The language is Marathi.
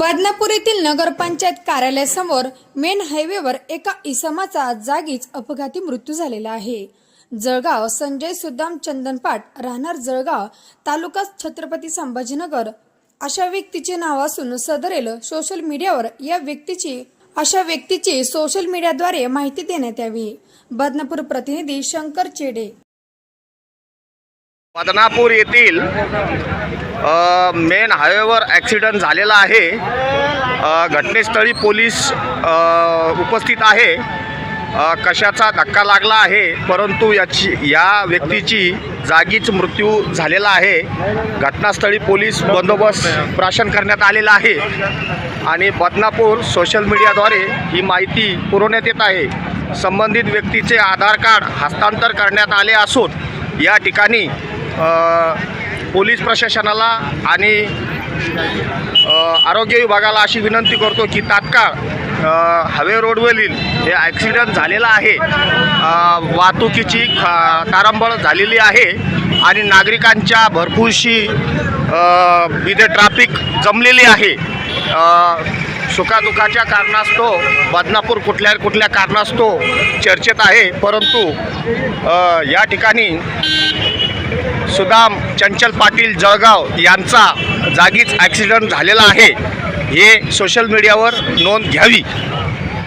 बदनापूर येथील नगरपंचायत कार्यालयासमोर मेन हायवेवर एका इसमाचा जागीच अपघाती मृत्यू झालेला आहे. जळगाव संजय सुदाम चंदनपाट राहणार जळगाव तालुका छत्रपती संभाजीनगर अशा व्यक्तीचे नाव असून सदरेल सोशल मीडियावर या व्यक्तीची अशा व्यक्तीची सोशल मीडियाद्वारे माहिती देण्यात यावी. बदनापूर प्रतिनिधी शंकर चेडे. बदनापूर येथील मेन हायवेवर ॲक्सिडंट झालेला आहे. घटनेस्थळी पोलीस उपस्थित आहे. कशाचा धक्का लागला आहे परंतु याची या व्यक्तीची जागीच मृत्यू झालेला आहे. घटनास्थळी पोलीस बंदोबस्त प्राशन करण्यात आलेला आहे. आणि बदनापूर सोशल मीडियाद्वारे ही माहिती पुरवण्यात येत आहे. संबंधित व्यक्तीचे आधार कार्ड हस्तांतर करण्यात आले असून या ठिकाणी पोलीस प्रशासनाला आणि आरोग्य विभागाला अशी विनंती करतो की तात्काळ हवे रोडवरील हे ॲक्सिडेंट झालेला आहे. वाहतुकीची खा तारंबळ झालेली आहे आणि नागरिकांच्या भरपूरशी इथे ट्रॅफिक जमलेली आहे. सुखादुखाच्या कारणास्तव बदनापूर कुठल्या कुठल्या कारणास्तव चर्चेत आहे. परंतु या ठिकाणी सुदाम चंचल पाटील जळगाव यांचा जागीच ॲक्सिडंट झालेला आहे. हे सोशल मीडियावर नोंद घ्यावी.